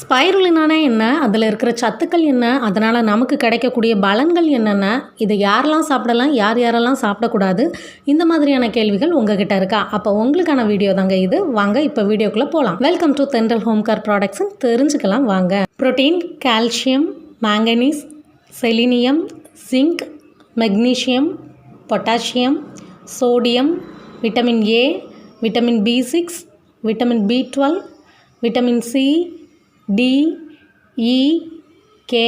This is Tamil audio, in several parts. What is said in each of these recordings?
ஸ்பைருலினானா என்ன? அதில் இருக்கிற சத்துக்கள் என்ன? அதனால் நமக்கு கிடைக்கக்கூடிய பலன்கள் என்னென்ன? இதை யாரெல்லாம் சாப்பிடலாம்? யார் யாரெல்லாம் சாப்பிடக்கூடாது? இந்த மாதிரியான கேள்விகள் உங்ககிட்ட இருக்கா? அப்போ உங்களுக்கான வீடியோ தாங்க இது. வாங்க இப்போ வீடியோக்குள்ளே போகலாம் welcome to Thendral home care products தெரிஞ்சுக்கலாம். வாங்க. Protein calcium manganese selenium zinc magnesium potassium sodium vitamin A vitamin B six vitamin B twelve vitamin C D E K K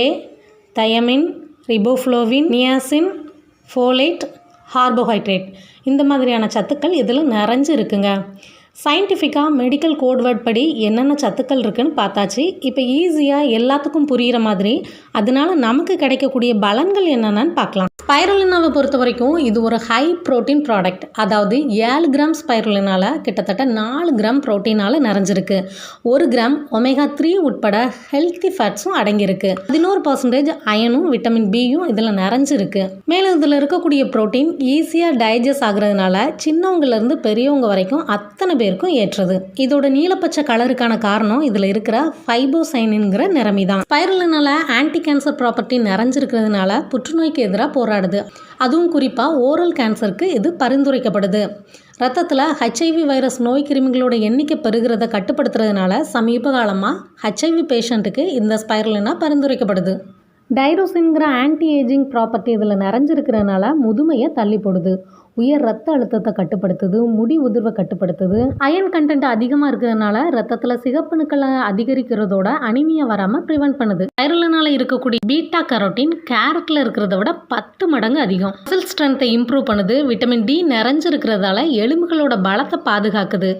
thiamine riboflavin niacin folate carbohydrate இந்த மாதிரியான சத்துக்கள் இதில் நிறைஞ்சு இருக்குங்க. சயின்டிஃபிக்காக மெடிக்கல் கோட்வேர்ட் படி என்னென்ன சத்துக்கள் இருக்குன்னு பார்த்தாச்சு. இப்போ ஈஸியாக எல்லாத்துக்கும் புரிகிற மாதிரி அதனால நமக்கு கிடைக்கக்கூடிய பலன்கள் என்னென்னு பார்க்கலாம். ஸ்பைருலினாவை பொறுத்த வரைக்கும் இது ஒரு ஹை ப்ரோட்டீன் ப்ராடக்ட் அதாவது ஏழு கிராம் ஸ்பைருலினால கிட்டத்தட்ட நாலு கிராம் ப்ரோட்டீனால் நிறைஞ்சிருக்கு. ஒரு கிராம் ஒமேகா த்ரீ உட்பட ஹெல்த்தி ஃபேட்ஸும் அடங்கியிருக்கு. பதினோரு பர்சன்டேஜ் அயனும் விட்டமின் பியும் இதில் நிறைஞ்சிருக்கு. மேலும் இதில் இருக்கக்கூடிய ப்ரோட்டீன் ஈஸியாக டைஜஸ்ட் ஆகுறதுனால சின்னவங்கலேருந்து பெரியவங்க வரைக்கும் அத்தனை பேருக்கும் ஏற்றது. இதோட நீலப்பச்சை கலருக்கான காரணம் இதில் இருக்கிற ஃபைபோசைனுங்கிற நிறமி தான் ஸ்பைருலினால ஆன்டி கேன்சர் ப்ராப்பர்ட்டி நிறைஞ்சிருக்கிறதுனால புற்றுநோய்க்கு எதிராக போராடுது அதுவும் குறிப்பாக ஓரல் கேன்சருக்கு இது பரிந்துரைக்கப்படுது. ரத்தத்தில் ஹெச்ஐவி வைரஸ் நோய் கிருமிகளோட எண்ணிக்கை பெருகிறத கட்டுப்படுத்துறதுனால சமீப காலமாக ஹெச்ஐவி பேஷண்ட்டுக்கு இந்த ஸ்பைரலினா பரிந்துரைக்கப்படுது. டைரோசின்கிற ஆன்டி ஏஜிங் ப்ராப்பர்ட்டி இதில் நிறைஞ்சிருக்கிறனால முதுமையை தள்ளி போடுது. உயர் ரத்த அழுத்தத்தை கட்டுப்படுத்துது முடி உதிர்வை கட்டுப்படுத்துது. அயன் கண்டென்ட் அதிகமாக இருக்கிறதுனால ரத்தத்தில் சிகப்பணுக்களை அதிகரிக்கிறதோட அனிமியா வராமல் ப்ரிவென்ட் பண்ணுது. தைரலனால இருக்கக்கூடிய பீட்டா கரோட்டின் கேரட்டில் இருக்கிறத விட பத்து மடங்கு அதிகம். மசில் ஸ்ட்ரென்த்தை இம்ப்ரூவ் பண்ணுது. விட்டமின் டி நிறைஞ்சிருக்கிறதால எலும்புகளோட பலத்தை பாதுகாக்குது.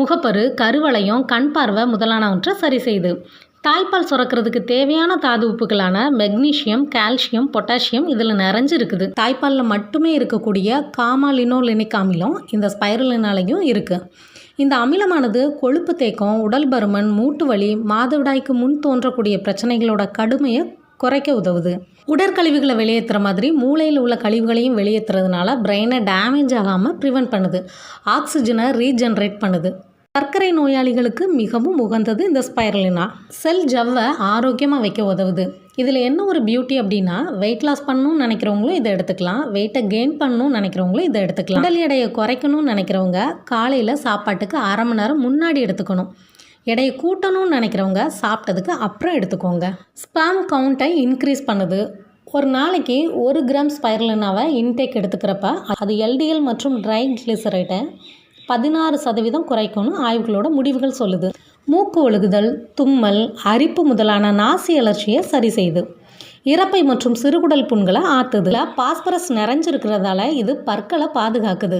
முகப்பரு கருவளையம் கண் பார்வை முதலானவற்றை சரி செய்யுது. தாய்ப்பால் சுரக்கிறதுக்கு தேவையான தாது உப்புகளான மெக்னீஷியம் கால்சியம் பொட்டாசியம் இதில் நிறைஞ்சிருக்குது. தாய்ப்பாலில் மட்டுமே இருக்கக்கூடிய காமாலினோலினிக் அமிலம் இந்த ஸ்பைரலினாலையும் இருக்குது இந்த அமிலமானது கொழுப்பு தேக்கம் உடல் பருமன் மூட்டு வலி மாதவிடாய்க்கு முன் தோன்றக்கூடிய பிரச்சனைகளோட கடுமையை குறைக்க உதவுது. உடற்கழிவுகளை வெளியேற்றுற மாதிரி மூளையில் உள்ள கழிவுகளையும் வெளியேற்றுறதுனால பிரெயினை டேமேஜ் ஆகாமல் ப்ரிவெண்ட் பண்ணுது. ஆக்சிஜனை ரீஜென்ரேட் பண்ணுது. சர்க்கரை நோயாளிகளுக்கு மிகவும் உகந்தது இந்த ஸ்பைரலினா. செல் ஜவ்வை ஆரோக்கியமாக வைக்க உதவுது. இதில் என்ன ஒரு பியூட்டி அப்படின்னா வெயிட் லாஸ் பண்ணணும்னு நினைக்கிறவங்களும் இதை எடுத்துக்கலாம். வெயிட்டை கெயின் பண்ணணும்னு நினைக்கிறவங்களும் இதை எடுத்துக்கலாம். உடல் எடையை குறைக்கணும்னு நினைக்கிறவங்க காலையில் சாப்பாட்டுக்கு அரை மணி நேரம் முன்னாடி எடுத்துக்கணும். எடையை கூட்டணும்னு நினைக்கிறவங்க சாப்பிட்டதுக்கு அப்புறம் எடுத்துக்கோங்க. ஸ்பாம் கவுண்ட்டை இன்க்ரீஸ் பண்ணுது. ஒரு நாளைக்கு ஒரு கிராம் ஸ்பைரலினாவை இன்டேக் எடுத்துக்கிறப்ப அது எல்டிஎல் மற்றும் ட்ரை கிளிசரைட்டை பதினாறு சதவீதம் குறைக்கும்னு ஆய்வுகளோட முடிவுகள் சொல்லுது. மூக்கு ஒழுகுதல் தும்மல் அரிப்பு முதலான நாசி அலர்ச்சியை சரி செய்யுது இறப்பை மற்றும் சிறுகுடல் புண்களை ஆற்றுது பாஸ்பரஸ் நிறைஞ்சிருக்கிறதால இது பற்களை பாதுகாக்குது.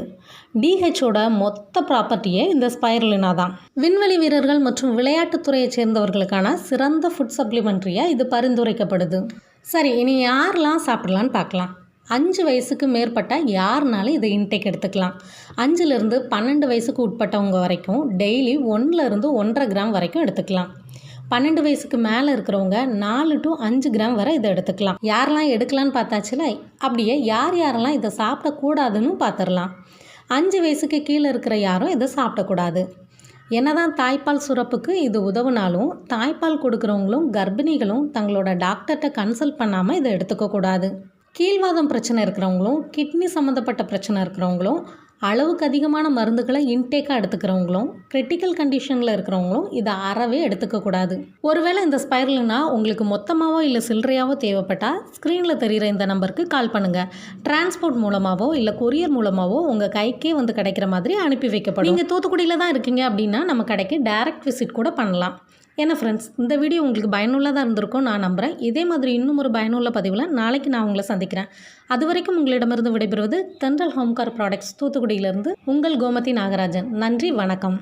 டிஹெச்சோட மொத்த ப்ராப்பர்ட்டியே இந்த ஸ்பைரலினா தான். விண்வெளி வீரர்கள் மற்றும் விளையாட்டுத்துறையை சேர்ந்தவர்களுக்கான சிறந்த ஃபுட் சப்ளிமெண்ட்ரியாக இது பரிந்துரைக்கப்படுது. சரி இனி யாரெல்லாம் சாப்பிடலான்னு பார்க்கலாம். அஞ்சு வயசுக்கு மேற்பட்ட யாருனாலும் இதை இன்டேக் எடுத்துக்கலாம். அஞ்சுலேருந்து பன்னெண்டு வயசுக்கு உட்பட்டவங்க வரைக்கும் டெய்லி ஒன்றுலேருந்து ஒன்றரை கிராம் வரைக்கும் எடுத்துக்கலாம். பன்னெண்டு வயசுக்கு மேலே இருக்கிறவங்க நாலு டு அஞ்சு கிராம் வரை இதை எடுத்துக்கலாம். யாரெல்லாம் எடுக்கலான்னு பார்த்தாச்சுல அப்படியே யார் யாரெல்லாம் இதை சாப்பிடக்கூடாதுன்னு பார்த்துடலாம். அஞ்சு வயசுக்கு கீழே இருக்கிற யாரும் இதை சாப்பிடக்கூடாது. என்னதான் தாய்ப்பால் சுரப்புக்கு இது உதவுனாலும் தாய்ப்பால் கொடுக்குறவங்களும் கர்ப்பிணிகளும் தங்களோட டாக்டர்கிட்ட கன்சல்ட் பண்ணாமல் இதை எடுத்துக்கக்கூடாது. கீழ்வாதம் பிரச்சனை இருக்கிறவங்களும் கிட்னி சம்மந்தப்பட்ட பிரச்சனை இருக்கிறவங்களும் அளவுக்கு அதிகமான மருந்துகளை இன்டேக்காக எடுத்துக்கிறவங்களும் கிரிட்டிக்கல் கண்டிஷனில் இருக்கிறவங்களும் இதை அறவே எடுத்துக்கக்கூடாது ஒருவேளை இந்த ஸ்பைரல்னா உங்களுக்கு மொத்தமாகவோ இல்லை சில்லறையாவோ தேவைப்பட்டால் ஸ்க்ரீனில் தெரிகிற இந்த நம்பருக்கு கால் பண்ணுங்கள் டிரான்ஸ்போர்ட் மூலமாகவோ இல்லை கொரியர் மூலமாகவோ உங்கள் கைக்கே வந்து கிடைக்கிற மாதிரி அனுப்பி வைக்கப்படும். நீங்கள் தூத்துக்குடியில் தான் இருக்கீங்க அப்படின்னா நம்ம கடைக்கு டேரக்ட் விசிட் கூட பண்ணலாம். என்ன ஃப்ரெண்ட்ஸ் இந்த வீடியோ உங்களுக்கு பயனுள்ளதாக இருந்திருக்கும் நான் நம்புகிறேன் இதே மாதிரி இன்னும் ஒரு பயனுள்ள பதிவில் நாளைக்கு நான் உங்களை சந்திக்கிறேன். அது வரைக்கும் உங்களிடமிருந்து விடைபெறுவது தென்றல் ஹோம்கார் ப்ராடக்ட்ஸ் தூத்துக்குடியிலிருந்து உங்கள் கோமதி நாகராஜன். நன்றி வணக்கம்.